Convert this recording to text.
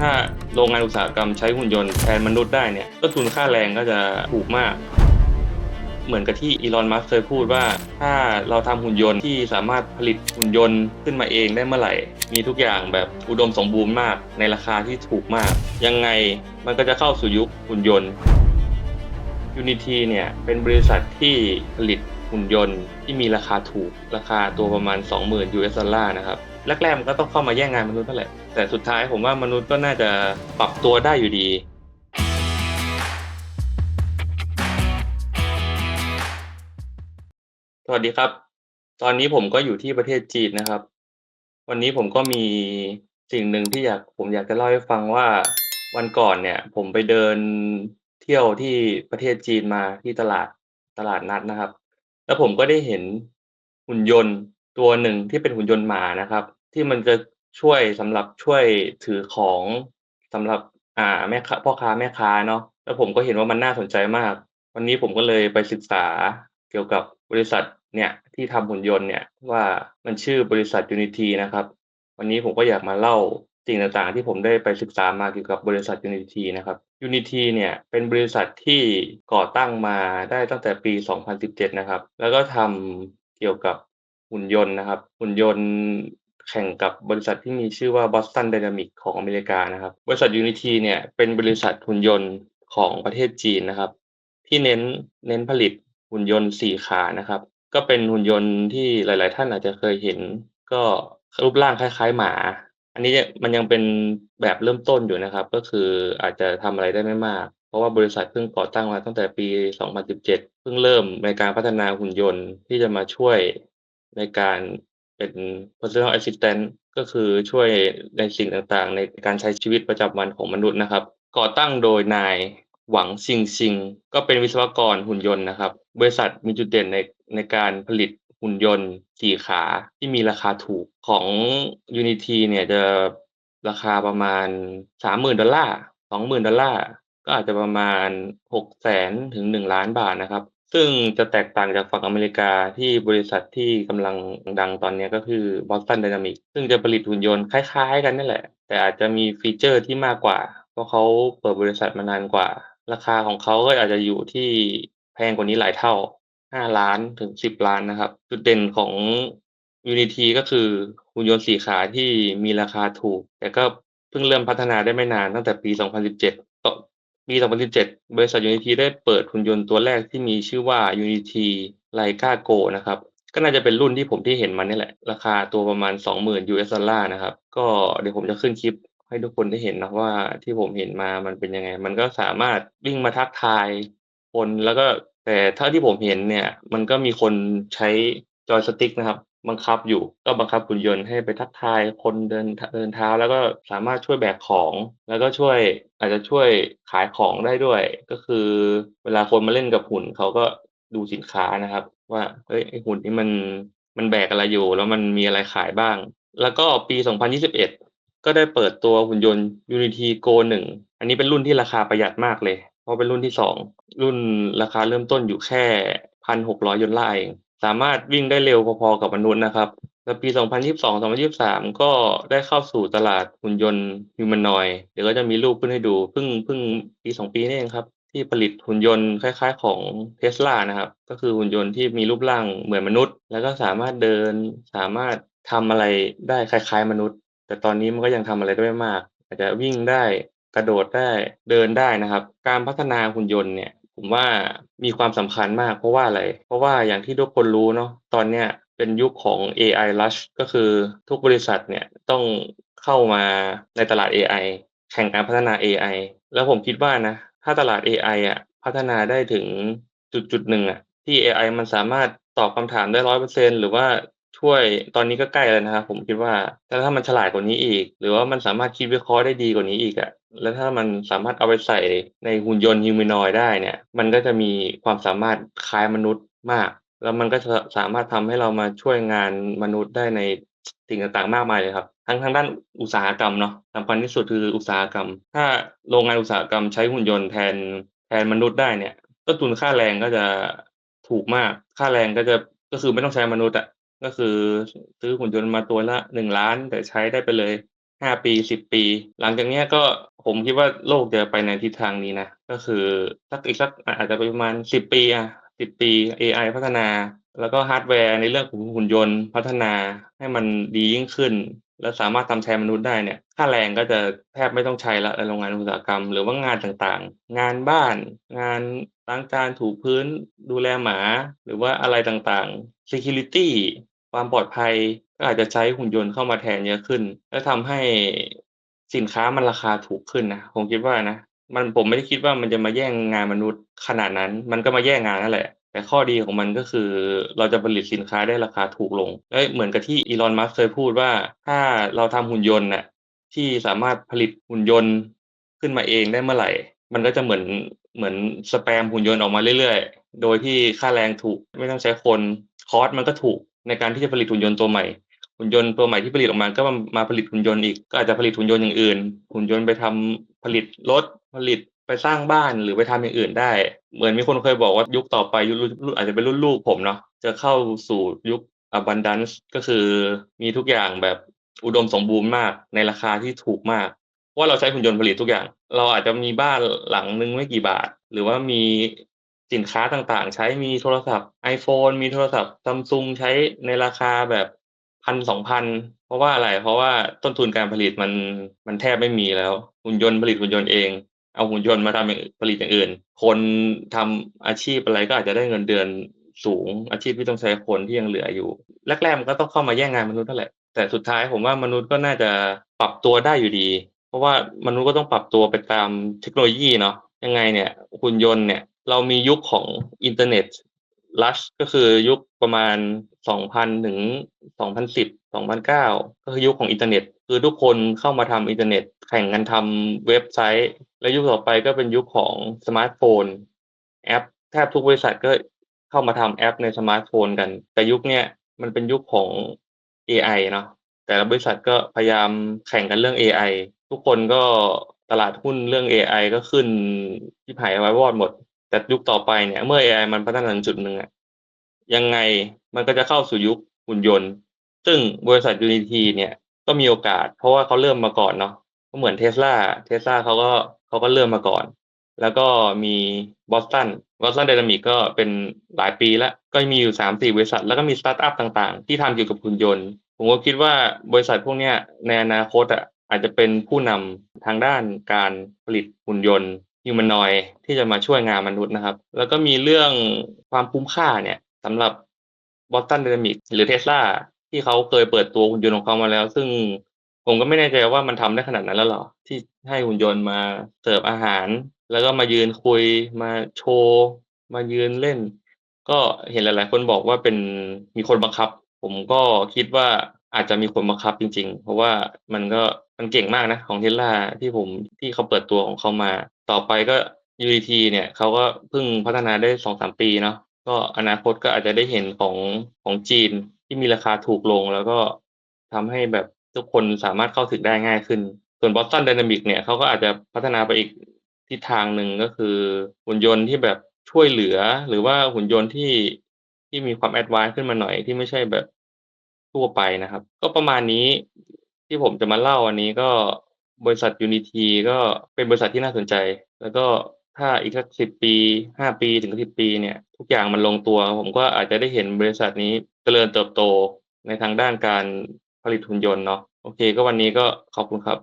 ถ้าโรงงานอุตสาหกรรมใช้หุ่นยนต์แทนมนุษย์ได้เนี่ยต้นทุนค่าแรงก็จะถูกมาก เหมือนกับที่อีลอน มัสเคยพูดว่า ถ้าเราทำหุ่นยนต์ที่สามารถผลิตหุ่นยนต์ขึ้นมาเองได้เมื่อไหร่ มีทุกอย่างแบบอุดมสมบูรณ์มากในราคาที่ถูกมาก ยังไงมันก็จะเข้าสู่ยุคหุ่นยนต์ Unity เนี่ยเป็นบริษัทที่ผลิตหุ่นยนต์ที่มีราคาถูกราคาตัวประมาณ 20,000 US ดอลลาร์นะครับ แรกๆมันก็ต้องเข้ามาแย่งงานมนุษย์นั่นแหละ แต่สุดท้ายผมว่ามนุษย์ก็น่าจะปรับตัวได้อยู่ดีสวัสดีครับ ตอนนี้ผมก็อยู่ที่ประเทศจีนนะครับ วันนี้ผมก็มีสิ่งหนึ่งที่อยากผมอยากจะเล่าให้ฟังว่าวันก่อนเนี่ย ผมไปเดินเที่ยวที่ประเทศจีนมาที่ตลาดตลาดนัดนะครับ แล้วผมก็ได้เห็นหุ่นยนต์ตัวหนึ่งที่เป็นหุ่นยนต์หมานะครับ ที่มันจะช่วยสำหรับช่วยถือของสำหรับอ่าแม่ค้าพ่อค้าแม่ค้าเนาะแล้วผมก็เห็นว่ามันน่าสนใจมาก วันนี้ผมก็เลยไปศึกษาเกี่ยวกับบริษัทเนี่ยที่ทำหุ่นยนต์เนี่ยว่ามันชื่อบริษัท Unity นะครับ วันนี้ผมก็อยากมาเล่าสิ่งต่างๆ ที่ผมได้ไปศึกษามาเกี่ยวกับบริษัท Unity นะครับ Unity เนี่ยเป็นบริษัทที่ก่อตั้งมาได้ตั้งแต่ปี 2017 นะครับ แล้วก็ทำเกี่ยวกับหุ่นยนต์นะครับ หุ่นยนต์ แข่งกับบริษัทที่มีชื่อว่า Boston Dynamics ของอเมริกานะครับ บริษัท Unity เนี่ยเป็นบริษัทหุ่นยนต์ของประเทศจีนนะครับ ที่เน้นเน้นผลิตหุ่นยนต์สี่ขานะครับ ก็เป็นหุ่นยนต์ที่หลาย ๆ ท่านอาจจะเคยเห็น ก็รูปร่างคล้าย ๆ หมา อันนี้มันยังเป็นแบบเริ่มต้นอยู่นะครับ ก็คืออาจจะทำอะไรได้ไม่มาก เพราะว่าบริษัทเพิ่งก่อตั้งมาตั้งแต่ปี 2017 เพิ่งเริ่มในการพัฒนาหุ่นยนต์ที่จะมาช่วยในการ เป็น personal assistant ก็คือช่วยในสิ่งต่างๆ ในการใช้ชีวิตประจำวันของมนุษย์นะครับ ก่อตั้งโดยนายหวังซิงซิง ก็เป็นวิศวกรหุ่นยนต์นะครับ บริษัทมีจุดเด่นในในการผลิตหุ่นยนต์สี่ขาที่มีราคาถูกของ Unity เนี่ยจะราคาประมาณ 30,000 ดอลลาร์ 20,000 ดอลลาร์ ก็อาจจะประมาณ 600,000ถึง 1 ล้านบาทนะครับ ซึ่งจะแตกต่างจากฝั่งอเมริกาที่บริษัทที่กำลังดังตอนนี้ก็คือ Boston Dynamics ซึ่งจะผลิตหุ่นยนต์คล้ายๆ กันนั่แหละ แต่อาจจะมีฟีเจอร์ที่มากกว่า เพราะเขาเปิดบริษัทมานานกว่า ราคาของเขาก็อาจจะอยู่ที่แพงกว่านี้หลายเท่า 5 ล้านถึง 10 ล้านนะครับ จุดเด่นของ Unity ก็คือหุ่นยนต์สี่ขาที่มีราคาถูก แต่ก็เพิ่งเริ่มพัฒนาได้ไม่นานตั้งแต่ปี 2017ก็ ปี 2017 บริษัท Unity ได้เปิดหุ่นยนต์ตัวแรกที่มีชื่อว่า Unity Laika Go นะครับ ก็น่าจะเป็นรุ่นที่ผมที่เห็นมันนี่แหละ ราคาตัวประมาณ 20,000 US ดอลลาร์นะครับ ก็เดี๋ยวผมจะขึ้นคลิปให้ทุกคนได้เห็นนะว่าที่ผมเห็นมามันเป็นยังไง มันก็สามารถวิ่งมาทักทายคนแล้วก็แต่เท่าที่ผมเห็นเนี่ย มันก็มีคนใช้จอยสติ๊กนะครับ บังคับอยู่ ก็บังคับหุ่นยนต์ให้ไปทักทายคนเดินเดินเท้า แล้วก็สามารถช่วยแบกของ แล้วก็ช่วยอาจจะช่วยขายของได้ด้วย ก็คือ เวลาคนมาเล่นกับหุ่นเขาก็ดูสินค้านะครับ ว่าเฮ้ยไอหุ่นนี้มันมันแบกอะไรอยู่ แล้วมันมีอะไรขายบ้าง แล้วก็ปี 2021 ก็ได้เปิดตัวหุ่นยนต์ Unity Go 1 อันนี้เป็นรุ่นที่ราคาประหยัดมากเลย เพราะเป็นรุ่นที่ 2 รุ่นราคาเริ่มต้นอยู่แค่1,600ดอลลาร์เอง สามารถวิ่งได้เร็วพอๆกับมนุษย์นะครับ แล้วปี 2022-2023 ก็ได้เข้าสู่ตลาดหุ่นยนต์ humanoid เดี๋ยวก็จะมีรูปขึ้นให้ดูเพิ่งเพิ่งปี2ปีนี่เองครับ ที่ผลิตหุ่นยนต์คล้ายๆของ Tesla นะครับ ก็คือหุ่นยนต์ที่มีรูปร่างเหมือนมนุษย์ แล้วก็สามารถเดินสามารถทำอะไรได้คล้ายๆมนุษย์ แต่ตอนนี้มันก็ยังทำอะไรได้ไม่มาก อาจจะวิ่งได้กระโดดได้เดินได้นะครับ การพัฒนาหุ่นยนต์เนี่ย ผมว่ามีความสำคัญมากเพราะว่าอะไร เพราะว่าอย่างที่ทุกคนรู้เนาะตอนเนี้ยเป็นยุคของ AI rush ก็คือทุกบริษัทเนี่ยต้องเข้ามาในตลาด AI แข่งการพัฒนา AI แล้วผมคิดว่านะ ถ้าตลาด AI อะพัฒนาได้ถึงจุดๆหนึ่งอะที่ AI มันสามารถตอบคำถามได้100%หรือว่าช่วยตอนนี้ก็ใกล้แล้วนะครับผมคิดว่าแต่ถ้ามันฉลาดกว่านี้อีก หรือว่ามันสามารถคิดวิเคราะห์ได้ดีกว่านี้อีกอะ แล้วถ้ามันสามารถเอาไปใส่ในหุ่นยนต์ humanoid ได้เนี่ย มันก็จะมีความสามารถคล้ายมนุษย์มาก แล้วมันก็จะสามารถทำให้เรามาช่วยงานมนุษย์ได้ในสิ่งต่างๆมากมายเลยครับ ทั้งทางด้านอุตสาหกรรมเนาะสำคัญที่สุดคืออุตสาหกรรม ถ้าโรงงานอุตสาหกรรมใช้หุ่นยนต์แทนแทนมนุษย์ได้เนี่ยต้นทุนค่าแรงก็จะถูกมาก ค่าแรงก็จะก็คือไม่ต้องใช้มนุษย์อะก็คือซื้อหุ่นยนต์มาตัวละ1ล้าน แต่ใช้ได้ไปเลย 5ปี10ปี หลังจากเนี้ยก็ผมคิดว่าโลกจะไปในทิศทางนี้นะ ก็คือสักอีกสักอาจจะประมาณ10ปีอะ10ปีเอไอพัฒนา แล้วก็ฮาร์ดแวร์ในเรื่องของหุ่นยนต์พัฒนาให้มันดียิ่งขึ้น และสามารถทำแทนมนุษย์ได้เนี่ยค่าแรงก็จะแทบไม่ต้องใช้ล้วในโรงงานอุตสาหกรรม หรือว่างานต่างๆ งานบ้าน งานล้างจานถูพื้นดูแลหมา หรือว่าอะไรต่างๆ Security ความปลอดภัย ก็อาจจะใช้หุ่นยนต์เข้ามาแทนเยอะขึ้น และทำให้สินค้ามันราคาถูกขึ้นนะผมคิดว่านะมันผมไม่ได้คิดว่ามันจะมาแย่งงานมนุษย์ขนาดนั้น มันก็มาแย่งงานนั่นแหละ แต่ข้อดีของมันก็คือเราจะผลิตสินค้าได้ราคาถูกลงและเหมือนกับที่ Elon Musk เคยพูดว่า ถ้าเราทำหุ่นยนต์น่ะที่สามารถผลิตหุ่นยนต์ขึ้นมาเองได้เมื่อไหร่ มันก็จะเหมือนเหมือนสแปมหุ่นยนต์ออกมาเรื่อยๆ โดยที่ค่าแรงถูกไม่ต้องใช้คนคอสต์มันก็ถูกในการที่จะผลิตหุ่นยนต์ตัวใหม่ หุ่นยนต์ตัวใหม่ที่ผลิตออกมา ก็มาผลิตหุ่นยนต์อีก ก็อาจจะผลิตหุ่นยนต์อย่างอื่น หุ่นยนต์ไปทำผลิตรถผลิตไปสร้างบ้านหรือไปทำอย่างอื่นได้ เหมือนมีคนเคยบอกว่ายุคต่อไปยุครุ่นอาจจะเป็นรุ่นลูกผมเนาะจะเข้าสู่ยุค Abundance ก็คือมีทุกอย่างแบบอุดมสมบูรณ์มากในราคาที่ถูกมากว่าเราใช้หุ่นยนต์ผลิตทุกอย่าง เราอาจจะมีบ้านหลังนึงไม่กี่บาท หรือว่ามีสินค้าต่างๆ ใช้มีโทรศัพท์ iPhone มีโทรศัพท์ Samsung ใช้ในราคาแบบ 1,000-2,000เพราะว่าอะไร เพราะว่าต้นทุนการผลิตมันมันแทบไม่มีแล้ว หุ่นยนต์ผลิตหุ่นยนต์เอง เอาหุ่นยนต์มาทำผลิตอย่างอื่น คนทำอาชีพอะไรก็อาจจะได้เงินเดือนสูง อาชีพที่ต้องใช้คนที่ยังเหลืออยู่ แรกๆมันก็ต้องเข้ามาแย่งงานมนุษย์นั่นแหละแต่สุดท้ายผมว่ามนุษย์ก็น่าจะปรับตัวได้อยู่ดี เพราะว่ามนุษย์ก็ต้องปรับตัวไปตามเทคโนโลยีเนาะยังไงเนี่ยหุ่นยนต์เนี่ยเรามียุคของอินเทอร์เน็ต Rush ก็คือยุคประมาณ 2000 ถึง 2010 2009 ก็คือยุคของอินเทอร์เน็ต คือทุกคนเข้ามาทำอินเทอร์เน็ต แข่งกันทำเว็บไซต์ และยุคต่อไปก็เป็นยุคของสมาร์ตโฟน แอป แทบทุกบริษัทก็เข้ามาทำแอปในสมาร์ตโฟนกัน แต่ยุคเนี้ยมันเป็นยุคของเอไอเนาะแต่ละบริษัทก็พยายามแข่งกันเรื่องเอไอทุกคนก็ตลาดหุ้นเรื่องเอไอก็ขึ้นชิบหายวายวอดหมด แต่ยุคต่อไปเนี่ย เมื่อเอไอมันพัฒนาถึงจุดหนึ่งอะยังไงมันก็จะเข้าสู่ยุคหุ่นยนต์ ซึ่งบริษัท Unity เนี่ยก็มีโอกาส เพราะว่าเขาเริ่มมาก่อนเนาะก็เหมือน Tesla Tesla เขาก็เขาก็เริ่มมาก่อน แล้วก็มี Boston Boston Dynamics ก็เป็นหลายปีแล้ว ก็มีอยู่3-4บริษัท แล้วก็มีสตาร์ตอัปต่างๆ ที่ทำเกี่ยวกับหุ่นยนต์ ผมก็คิดว่าบริษัทพวกเนี้ยในอนาคตอะอาจจะเป็นผู้นำทางด้านการผลิตหุ่นยนต์ humanoid ที่จะมาช่วยงานมนุษย์นะครับ แล้วก็มีเรื่องความคุ้มค่าเนี่ยสำหรับ Boston Dynamics หรือ Tesla ที่เขาเคยเปิดตัวหุ่นยนต์ของเขามาแล้ว ซึ่งผมก็ไม่แน่ใจว่ามันทำได้ขนาดนั้นแล้วหรอ ที่ให้หุ่นยนต์มาเสิร์ฟอาหาร แล้วก็มายืนคุยมาโชว์มายืนเล่น ก็เห็นหลาย ๆ คนบอกว่าเป็นมีคนบังคับ ผมก็คิดว่าอาจจะมีคนบังคับจริง ๆ เพราะว่ามันก็มันเก่งมากนะของ Tesla ที่ผมที่เขาเปิดตัวของเขามา ต่อไปก็ Unity เนี่ยเขาก็เพิ่งพัฒนาได้2-3ปีเนาะก็อนาคตก็อาจจะได้เห็นของของจีนที่มีราคาถูกลง แล้วก็ทำให้แบบทุกคนสามารถเข้าถึงได้ง่ายขึ้น ส่วน Boston Dynamic เนี่ยเขาก็อาจจะพัฒนาไปอีกทิศทางหนึ่งก็คือหุ่นยนต์ที่แบบช่วยเหลือ หรือว่าหุ่นยนต์ที่ที่มีความ Advance ขึ้นมาหน่อยที่ไม่ใช่แบบทั่วไปนะครับ ก็ประมาณนี้ที่ผมจะมาเล่าวันนี้ก็ บริษัท Unity ก็เป็นบริษัทที่น่าสนใจ แล้วก็ถ้าอีกสักสิบปีห้าปีถึงสิบปีเนี่ย ทุกอย่างมันลงตัว ผมก็อาจจะได้เห็นบริษัทนี้เจริญเติบโตในทางด้านการผลิตหุ่นยนต์เนาะโอเค ก็วันนี้ก็ขอบคุณครับ